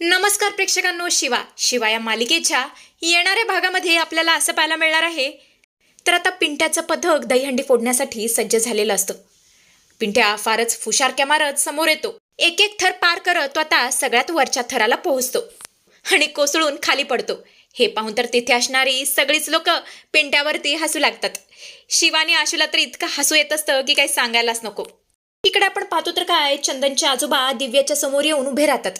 नमस्कार प्रेक्षकांनो शिवा. शिवा या मालिकेच्या येणाऱ्या भागामध्ये आपल्याला असं पाहायला मिळणार आहे तर आता पिंट्याचं पथक दहीहंडी फोडण्यासाठी सज्ज झालेलं असतं. पिंट्या फारच फुशारक्या मारत समोर येतो. एक एक थर पार करत तो आता सगळ्यात वरच्या थराला पोहोचतो आणि कोसळून खाली पडतो. हे पाहून तर तिथे असणारी सगळीच लोक पिंट्यावरती हसू लागतात. शिवाने आशूला तर इतकं हसू येत असतं की काही सांगायलाच नको. इकडे आपण पाहतो तर काय चंदनच्या आजोबा दिव्याच्या समोर येऊन उभे राहतात.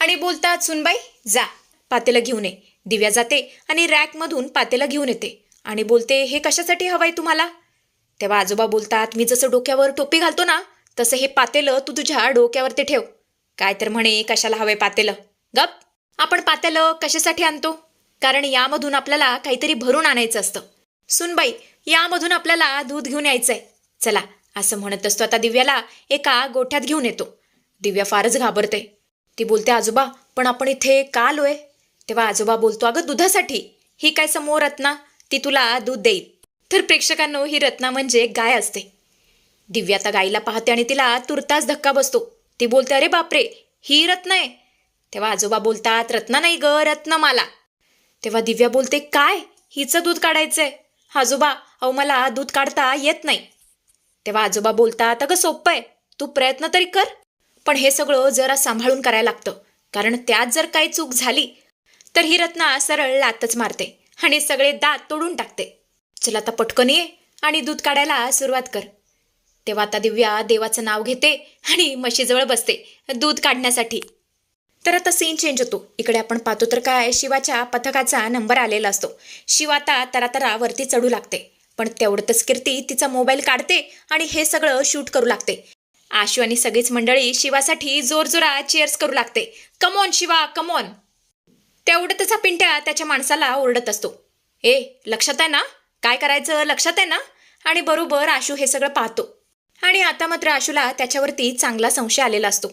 आणि बोलतात सुनबाई जा. पातेलं घेऊन ये. दिव्या जाते आणि रॅकमधून पातेलं घेऊन येते. आणि बोलते हे कशासाठी हवंय तुम्हाला? तेव्हा आजोबा बोलतात मी जसं डोक्यावर टोपी घालतो ना तसं हे पातेलं तू तुझ्या डोक्यावरती ठेव. काय तर म्हणे कशाला हवंय पातेलं? गप. आपण पातेलं कशासाठी आणतो? कारण यामधून आपल्याला काहीतरी भरून आणायचं असतं. सुनबाई यामधून आपल्याला दूध घेऊन यायचंय. चला असं म्हणत असतो आता दिव्याला एका गोठ्यात घेऊन येतो. दिव्या फारच घाबरते. ती बोलते आजोबा पण आपण इथे का आलोय? तेव्हा आजोबा बोलतो अगं दुधासाठी. ही काय समोर रत्ना? ती तुला दूध देईल. तर प्रेक्षकांनो ही रत्ना म्हणजे गाय असते. दिव्या आता गायीला पाहते आणि तिला तुर्तास धक्का बसतो. ती बोलते अरे बापरे ही रत्न आहे. तेव्हा आजोबा बोलतात रत्ना नाही ग रत्न मला. तेव्हा दिव्या बोलते काय? हिचं दूध काढायचंय. आजोबा अहो मला दूध काढता येत नाही. तेव्हा आजोबा बोलतात अगं सोपं आहे. तू प्रयत्न तरी कर. पण हे सगळं जरा सांभाळून करायला लागतं. कारण त्यात जर काही चूक झाली तर ही रत्ना सरळ लातच मारते आणि सगळे दात तोडून टाकते. चल आता पटकन ये आणि दूध काढायला सुरुवात कर. तेव्हा आता दिव्या देवाचं नाव घेते आणि म्हशीजवळ बसते दूध काढण्यासाठी. तर आता सीन चेंज होतो. इकडे आपण पाहतो तर काय शिवाच्या पथकाचा नंबर आलेला असतो. शिव आता तरातरा वरती चढू लागते. पण तेवढंच कीर्ती तिचा मोबाईल काढते आणि हे सगळं शूट करू लागते. आशू आणि सगळीच मंडळी शिवासाठी जोरजोरात चेअर्स करू लागते. कमॉन शिवा कमॉन तेवढं हा पिंट्या त्याच्या माणसाला ओरडत असतो. ए लक्षात आहे ना? काय करायचं? लक्षात आहे ना? आणि बरोबर आशू हे सगळं पाहतो. आणि आता मात्र आशूला त्याच्यावरती चांगला संशय आलेला असतो.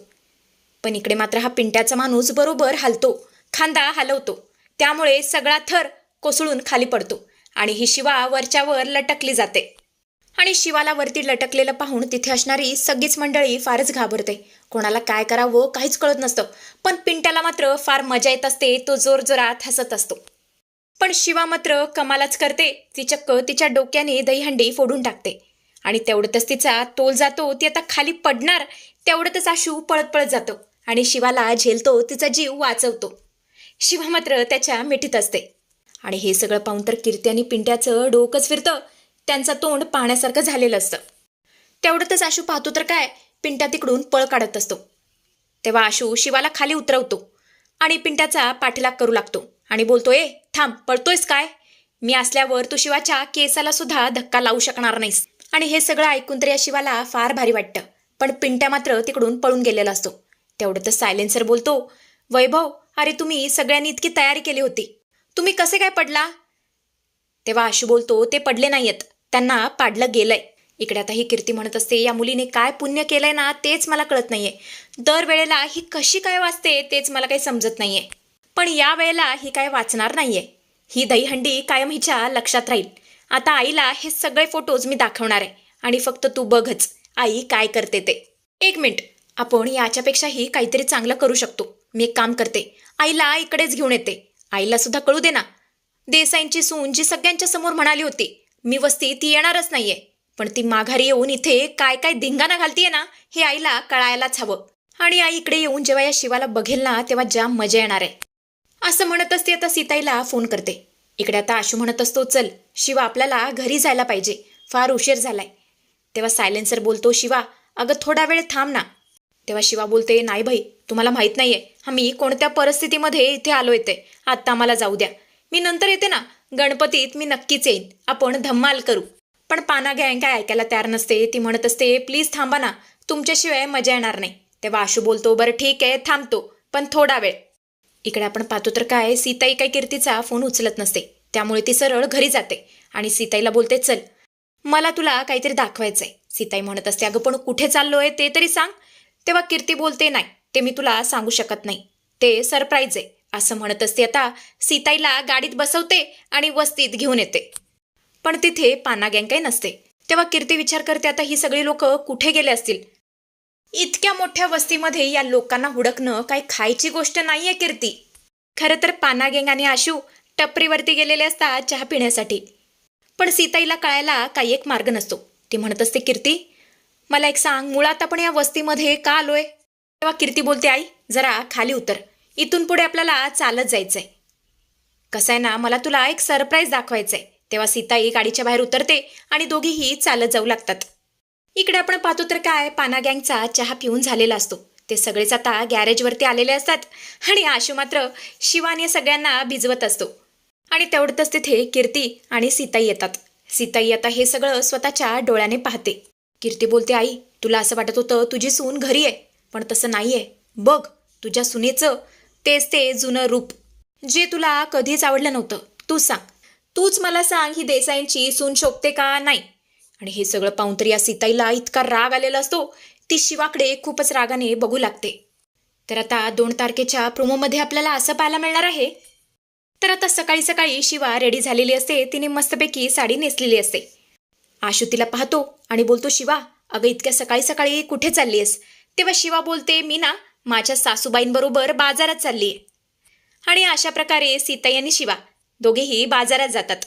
पण इकडे मात्र हा पिंट्याचा माणूस बरोबर हलतो. खांदा हलवतो. त्यामुळे सगळा थर कोसळून खाली पडतो. आणि ही शिवा वरच्यावर लटकली जाते. आणि शिवाला वरती लटकलेलं पाहून तिथे असणारी सगळीच मंडळी फारच घाबरते. कोणाला काय करावं काहीच कळत नसतं. पण पिंट्याला मात्र फार मजा येत असते तो जोरजोरात हसत असतो. पण शिवा मात्र कमालाच करते. ती चक्क तिच्या डोक्याने दहीहंडी फोडून टाकते. आणि तेवढतच तिचा तोल जातो ती आता खाली पडणार तेवढतच आशू पळत पळत जातो आणि शिवाला झेलतो तिचा जीव वाचवतो. शिवा मात्र त्याच्या मिठीत असते. आणि हे सगळं पाहून तर कीर्ती आणि पिंट्याचं डोकंच फिरतं. त्यांचं तोंड पाहण्यासारखं झालेलं असतं. तेवढंच आशू पाहतो तर काय पिंट्या तिकडून पळ काढत असतो. तेव्हा आशू शिवाला खाली उतरवतो आणि पिंट्याचा पाठलाग करू लागतो आणि बोलतो ए थांब पळतोयस काय? मी असल्यावर तू शिवाच्या केसाला सुद्धा धक्का लावू शकणार नाहीस. आणि हे सगळं ऐकून तर या शिवाला फार भारी वाटतं. पण पिंट्या मात्र तिकडून पळून गेलेला असतो. तेवढं तर सायलेन्सर बोलतो वैभव अरे तुम्ही सगळ्यांनी इतकी तयारी केली होती. तुम्ही कसे काय पडला? तेव्हा आशू बोलतो ते पडले नाहीयेत. त्यांना पाडलं गेलंय. इकडे आता ही कीर्ती म्हणत असते या मुलीने काय पुण्य केलंय ना तेच मला कळत नाहीये. दरवेळेला ही कशी काय वाचते तेच मला काही समजत नाहीये. पण या वेळेला ही काय वाचणार नाहीये. ही दहीहंडी कायम हिच्या लक्षात राहील. आता आईला हे सगळे फोटोज मी दाखवणार आहे. आणि फक्त तू बघच आई काय करते ते. एक मिनिट. आपण याच्यापेक्षाही काहीतरी चांगलं करू शकतो. मी एक काम करते. आईला इकडेच घेऊन येते. आईला सुद्धा कळू दे ना. देसाईंची सून जी सगळ्यांच्या समोर म्हणाली होती मी वस्ती ती येणारच नाहीये. पण ती माघारी येऊन इथे काय काय धिंगाणा घालतीये ना हे आईला कळायलाच हवं. आणि आई इकडे येऊन जेव्हा या शिवाला बघेल ना तेव्हा जाम मजा येणार आहे. असं म्हणत असते आता सीताईला फोन करते. इकडे आता आशू म्हणत असतो चल शिवा आपल्याला घरी जायला पाहिजे. फार उशीर झालाय. तेव्हा सायलेन्सर बोलतो शिवा अगं थोडा वेळ थांब ना. तेव्हा शिवा बोलते नाही भाई तुम्हाला माहीत नाहीये. आम्ही कोणत्या परिस्थितीमध्ये इथे आलो येते आत्ता आम्हाला जाऊ द्या. मी नंतर येते ना. गणपतीत मी नक्कीच येईन. आपण धम्माल करू. पण पाना गँग काय ऐकायला तयार नसते. ती म्हणत असते प्लीज थांबा ना. तुमच्याशिवाय मजा येणार नाही. तेव्हा आशू बोलतो बरं ठीक आहे थांबतो. पण थोडा वेळ. इकडे आपण पाहतो तर काय सीताई काही कीर्तीचा फोन उचलत नसते. त्यामुळे ती सरळ घरी जाते आणि सीताईला बोलते चल मला तुला काहीतरी दाखवायचंय. सीताई म्हणत असते अगं पण कुठे चाललोय ते तरी सांग. तेव्हा कीर्ती बोलते नाही ते मी तुला सांगू शकत नाही. ते सरप्राईज आहे. असं म्हणत असते आता सीताईला गाडीत बसवते आणि वस्तीत घेऊन येते. पण तिथे पाना गँग काही नसते. तेव्हा कीर्ती विचार करते आता ही सगळी लोक कुठे गेले असतील? इतक्या मोठ्या वस्तीमध्ये या लोकांना हुडकणं काही खायची गोष्ट नाहीये कीर्ती. खरं तर पाना आणि आशू टपरीवरती गेलेले असतात चहा पिण्यासाठी. पण सीताईला कळायला काही एक मार्ग नसतो. ती म्हणत असते कीर्ती मला एक सांग मुळात आपण या वस्तीमध्ये का आलोय? तेव्हा कीर्ती बोलते आई जरा खाली उतर. इथून पुढे आपल्याला चालत जायचंय. कसं आहे ना मला तुला एक सरप्राईज दाखवायचंय. तेव्हा सीताई गाडीच्या बाहेर उतरते आणि दोघीही चालत जाऊ लागतात. इकडे आपण पाहतो तर काय पाना गँगचा चहा पिऊन झालेला असतो. ते सगळेच आता गॅरेजवरती आलेले असतात आणि आशू मात्र शिवानी सगळ्यांना भिजवत असतो. आणि तेवढतच तिथे कीर्ती आणि सीताई येतात. सीताई आता हे सगळं स्वतःच्या डोळ्याने पाहते. कीर्ती बोलते आई तुला असं वाटत होतं तुझी सून घरी आहे पण तसं नाहीये. बघ तुझ्या सुनेचं तेच ते जुनं रूप. जे तुला कधीच आवडलं नव्हतं तू सांग. तूच मला सांग ही देसाईंची सून शोभते का नाही? आणि हे सगळं पाहून तर या सीताईला इतका राग आलेला असतो ती शिवाकडे खूपच रागाने बघू लागते. तर आता दोन तारखेच्या प्रोमोमध्ये आपल्याला असं पाहायला मिळणार आहे. तर आता सकाळी सकाळी शिवा रेडी झालेली असते तिने मस्तपैकी साडी नेसलेली असते. आशु तिला पाहतो आणि बोलतो शिवा अगं इतक्या सकाळी सकाळी कुठे चालली आहेस तेव्हा शिवा बोलते मी ना माझ्या सासूबाईंबरोबर बाजारात चालली. आणि अशा प्रकारे सीताई आणि शिवा दोघेही बाजारात जातात.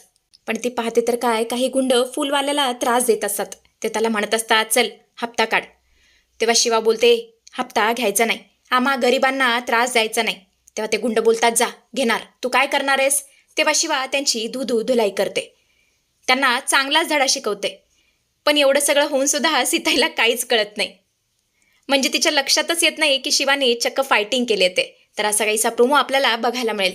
पण ती पाहते तर काय काही गुंड फुलवाल्याला त्रास देत असतात. ते त्याला म्हणत असतात चल हप्ता काढ. तेव्हा शिवा बोलते हप्ता घ्यायचा नाही. आम्हा गरिबांना त्रास द्यायचा नाही. तेव्हा ते गुंड बोलतात जा घेणार. तू काय करणार आहेस? तेव्हा शिवा त्यांची धुधू धुलाई करते. त्यांना चांगलाच धडा शिकवते. पण एवढं सगळं होऊन सुद्धा सीताईला काहीच कळत नाही. म्हणजे तिच्या लक्षातच येत नाही की शिवाने चक्क फायटिंग केले ते तर असा काहीसा प्रोमो आपल्याला बघायला मिळेल.